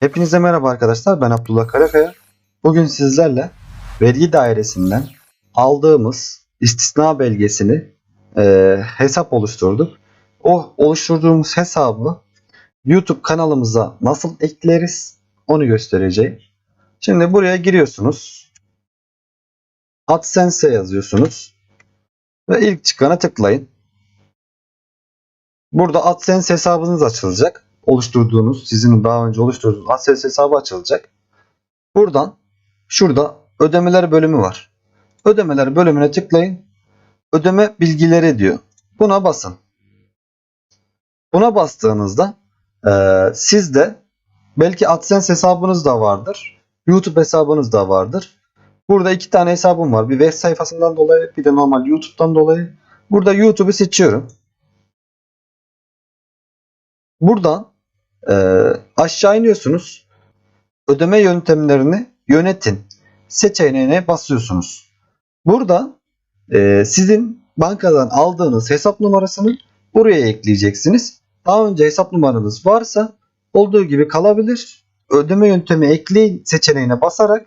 Hepinize merhaba arkadaşlar. Ben Abdullah Karakaya. Bugün sizlerle vergi dairesinden aldığımız istisna belgesini e, hesap oluşturduk. O oluşturduğumuz hesabı YouTube kanalımıza nasıl ekleriz onu göstereceğim. Şimdi buraya giriyorsunuz. AdSense yazıyorsunuz. Ve ilk çıkana tıklayın. Burada AdSense hesabınız açılacak oluşturduğunuz, sizin daha önce oluşturduğunuz AdSense hesabı açılacak. Buradan şurada ödemeler bölümü var. Ödemeler bölümüne tıklayın. Ödeme bilgileri diyor. Buna basın. Buna bastığınızda eee sizde belki AdSense hesabınız da vardır. YouTube hesabınız da vardır. Burada iki tane hesabım var. Bir web sayfasından dolayı bir de normal YouTube'dan dolayı. Burada YouTube'u seçiyorum. Buradan e, aşağı iniyorsunuz. Ödeme yöntemlerini yönetin seçeneğine basıyorsunuz. Burada e, sizin bankadan aldığınız hesap numarasını buraya ekleyeceksiniz. Daha önce hesap numaranız varsa olduğu gibi kalabilir. Ödeme yöntemi ekleyin seçeneğine basarak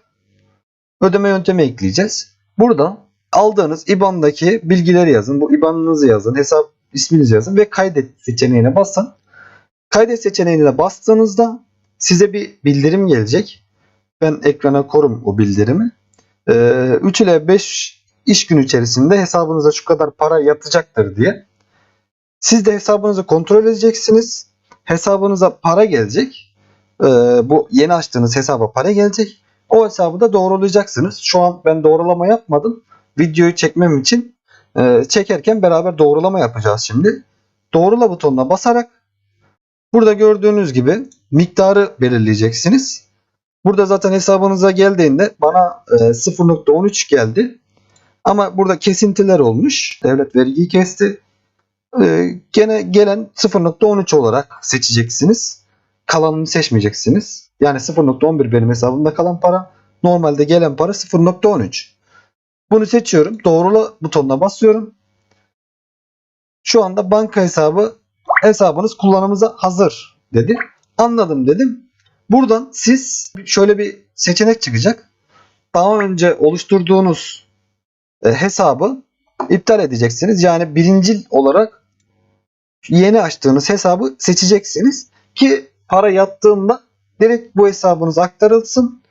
ödeme yöntemi ekleyeceğiz. Buradan aldığınız IBAN'daki bilgileri yazın. Bu IBAN'ınızı yazın, hesap isminizi yazın ve kaydet seçeneğine basın. Kaydet seçeneğine bastığınızda size bir bildirim gelecek. Ben ekrana korum o bildirimi. Ee, 3 ile 5 iş günü içerisinde hesabınıza şu kadar para yatacaktır diye. Siz de hesabınızı kontrol edeceksiniz. Hesabınıza para gelecek. Ee, bu yeni açtığınız hesaba para gelecek. O hesabı da doğrulayacaksınız. Şu an ben doğrulama yapmadım. Videoyu çekmem için e, çekerken beraber doğrulama yapacağız şimdi. Doğrula butonuna basarak Burada gördüğünüz gibi miktarı belirleyeceksiniz. Burada zaten hesabınıza geldiğinde bana e, 0.13 geldi. Ama burada kesintiler olmuş. Devlet vergiyi kesti. E, gene gelen 0.13 olarak seçeceksiniz. Kalanını seçmeyeceksiniz. Yani 0.11 benim hesabımda kalan para. Normalde gelen para 0.13. Bunu seçiyorum. Doğrula butonuna basıyorum. Şu anda banka hesabı hesabınız kullanımıza hazır dedi. Anladım dedim. Buradan siz şöyle bir seçenek çıkacak. Daha önce oluşturduğunuz e, hesabı iptal edeceksiniz. Yani birincil olarak yeni açtığınız hesabı seçeceksiniz ki para yattığında direkt bu hesabınız aktarılsın.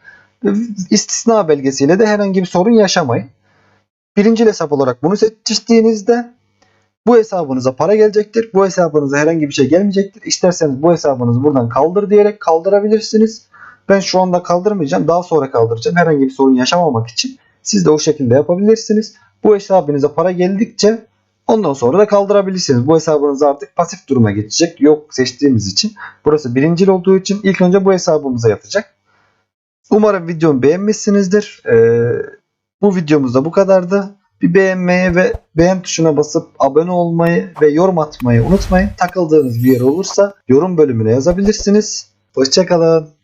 İstisna belgesiyle de herhangi bir sorun yaşamayın. Birincil hesap olarak bunu seçtiğinizde bu hesabınıza para gelecektir. Bu hesabınıza herhangi bir şey gelmeyecektir. İsterseniz bu hesabınızı buradan kaldır diyerek kaldırabilirsiniz. Ben şu anda kaldırmayacağım. Daha sonra kaldıracağım. Herhangi bir sorun yaşamamak için. Siz de o şekilde yapabilirsiniz. Bu hesabınıza para geldikçe ondan sonra da kaldırabilirsiniz. Bu hesabınız artık pasif duruma geçecek. Yok seçtiğimiz için. Burası birincil olduğu için ilk önce bu hesabımıza yatacak. Umarım videomu beğenmişsinizdir. Ee, bu videomuz da bu kadardı. Bir beğenmeyi ve beğen tuşuna basıp abone olmayı ve yorum atmayı unutmayın. Takıldığınız bir yer olursa yorum bölümüne yazabilirsiniz. Hoşçakalın.